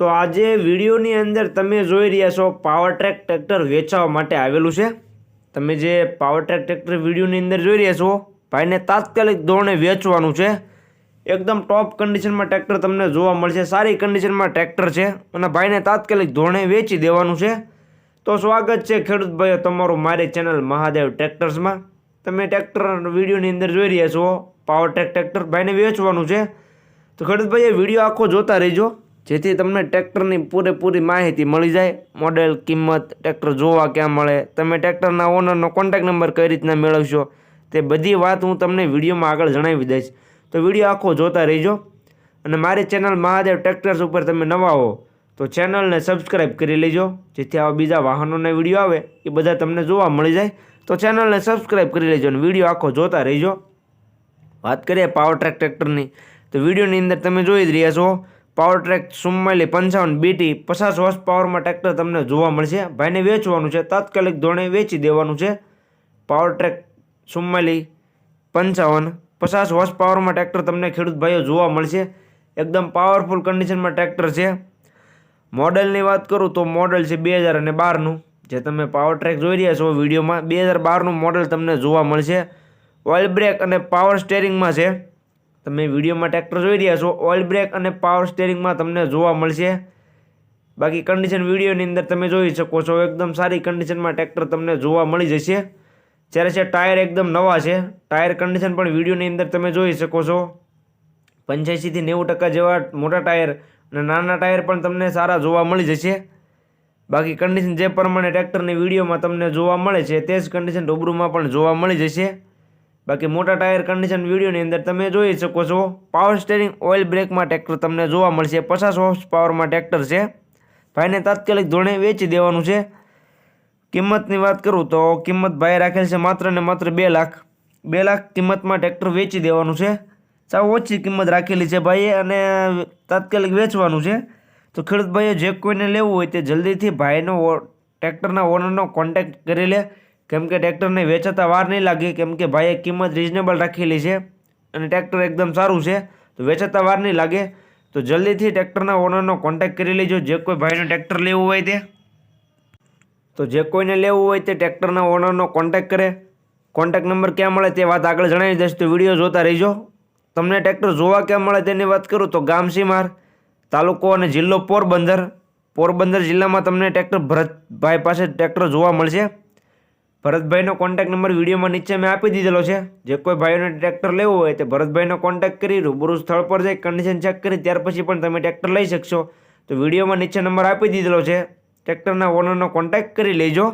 તો આજે વિડીયોની અંદર તમે જોઈ રહ્યા છો પાવર ટ્રેક ટ્રેક્ટર વેચવા માટે આવેલું છે. તમે જે પાવર ટ્રેક ટ્રેક્ટર વિડીયોની અંદર જોઈ રહ્યા છો, ભાઈને તાત્કાલિક ધોરણે વેચવાનું છે. એકદમ ટોપ કન્ડિશનમાં ટ્રેક્ટર તમને જોવા મળશે, સારી કન્ડિશનમાં ટ્રેક્ટર છે અને ભાઈને તાત્કાલિક ધોરણે વેચી દેવાનું છે. તો સ્વાગત છે ખેડૂત ભાઈઓ, તમારું મારી ચેનલ મહાદેવ ટ્રેક્ટર્સમાં તમે ટ્રેક્ટર વિડીયોની અંદર જોઈ રહ્યા છો પાવર ટ્રેક ટ્રેક્ટર ભાઈને વેચવાનું છે. તો ખેડૂત ભાઈએ વીડિયો આખો જોતા રહેજો. જેથી તમને ટ્રેક્ટરની પૂરેપૂરી માહિતી મળી જાય. મોડેલ, કિંમત, ટ્રેક્ટર જોવા ક્યાં મળે, તમે ટ્રેક્ટરના ઓનરનો કોન્ટેક નંબર કઈ રીતના મેળવશો, તે બધી વાત હું તમને વિડીયોમાં આગળ જણાવી દઈશ. તો વીડિયો આખો જોતા રહેજો. અને મારી ચેનલ મહાદેવ ટ્રેક્ટર્સ ઉપર તમે નવા હો, તો ચેનલને સબસ્ક્રાઈબ કરી લેજો, જેથી આવા બીજા વાહનોના વીડિયો આવે, એ બધા તમને જોવા મળી જાય. તો ચેનલને સબસ્ક્રાઈબ કરી લેજો અને વીડિયો આખો જોતા રહેજો. વાત કરીએ પાવર ટ્રેક ટ્રેક્ટરની, તો વિડીયોની અંદર તમે જોઈ જ રહ્યા છો પાવર ટ્રેક ચુમ્માલી પંચાવન બીટી પચાસ હોર્સ પાવરમાં ટ્રેક્ટર તમને જોવા મળશે. ભાઈને વેચવાનું છે, તાત્કાલિક ધોરણે વેચી દેવાનું છે. પાવર ટ્રેક ચુમ્માલી પંચાવન પચાસ હોર્સ પાવરમાં ટ્રેક્ટર તમને ખેડૂત ભાઈઓ જોવા મળશે. એકદમ પાવરફુલ કન્ડિશનમાં ટ્રેક્ટર છે. મોડલની વાત કરું તો મોડલ છે બે હજાર અને બારનું જે તમે પાવર ટ્રેક જોઈ રહ્યા છો વિડીયોમાં, બે હજાર બારનું મોડલ તમને જોવા મળશે. ઓઇલ બ્રેક અને પાવર સ્ટેરિંગમાં છે. તમે વિડીયોમાં ટ્રેક્ટર જોઈ રહ્યા છો ઓઇલ બ્રેક અને પાવર સ્ટેરિંગમાં તમને જોવા મળશે. બાકી કન્ડિશન વિડીયોની અંદર તમે જોઈ શકો છો, એકદમ સારી કન્ડિશનમાં ટ્રેક્ટર તમને જોવા મળી જશે. જ્યારે છે ટાયર એકદમ નવા છે ટાયર કન્ડિશન પણ વિડીયોની અંદર તમે જોઈ શકો છો. પંચ્યાસીથી નેવું ટકા જેવા મોટા ટાયર અને નાના ટાયર પણ તમને સારા જોવા મળી જશે. બાકી કન્ડિશન જે પ્રમાણે ટ્રેક્ટરની વિડીયોમાં તમને જોવા મળે છે, તે જ કન્ડિશન રૂબરૂમાં પણ જોવા મળી જશે. બાકી મોટા ટાયર કન્ડિશન વિડીયોની અંદર તમે જોઈ શકો છો પાવર સ્ટેરિંગ ઓઇલ બ્રેકમાં ટ્રેક્ટર તમને જોવા મળશે. પચાસ હોર્સ પાવરમાં ટ્રેક્ટર છે. ભાઈને તાત્કાલિક ધોરણે વેચી દેવાનું છે. કિંમતની વાત કરું તો કિંમત ભાઈ રાખેલ છે માત્ર ને માત્ર બે લાખ. બે લાખ કિંમતમાં ટ્રેક્ટર વેચી દેવાનું છે. સાવ ઓછી કિંમત રાખેલી છે ભાઈએ અને તાત્કાલિક વેચવાનું છે. તો ખેડૂત ભાઈએ જે કોઈને લેવું હોય તે જલ્દીથી ભાઈનો ટ્રેક્ટરના ઓનરનો કોન્ટેક્ટ કરી લે. કેમ કે ટ્રેક્ટરને વેચાતા વાર નહીં લાગે, કેમ કે ભાઈએ કિંમત રિઝનેબલ રાખેલી છે અને ટ્રેક્ટર એકદમ સારું છે, તો વેચાતા વાર નહીં લાગે. તો જલ્દીથી ટ્રેક્ટરના ઓનરનો કોન્ટેક્ટ કરી લેજો, જે કોઈ ભાઈને ટ્રેક્ટર લેવું હોય તે. તો જે કોઈને લેવું હોય તે ટ્રેક્ટરના ઓનરનો કોન્ટેક્ટ કરે. કોન્ટેક્ટ નંબર ક્યાં મળે તે વાત આગળ જણાવી દઈશ, તો વીડિયો જોતા રહીજો. તમને ટ્રેક્ટર જોવા ક્યાં મળે તેની વાત કરું તો ગામ સીમાર તાલુકો અને જિલ્લો પોરબંદર. પોરબંદર જિલ્લામાં તમને ટ્રેક્ટર ભરતભાઈ પાસે ટ્રેક્ટર જોવા મળશે. ભરતભાઈનો કોન્ટેક્ટ નંબર વિડીયોમાં નીચે મેં આપી દીધેલો છે. જે કોઈ ભાઈઓને ટ્રેક્ટર લેવું હોય તે ભરતભાઈનો કોન્ટેક્ટ કરી, રૂબરૂ સ્થળ પર જઈ કન્ડિશન ચેક કરી, ત્યાર પછી પણ તમે ટ્રેક્ટર લઈ શકશો. તો વિડીયોમાં નીચે નંબર આપી દીધેલો છે. ટ્રેક્ટરના ઓનરનો કોન્ટેક્ટ કરી લેજો.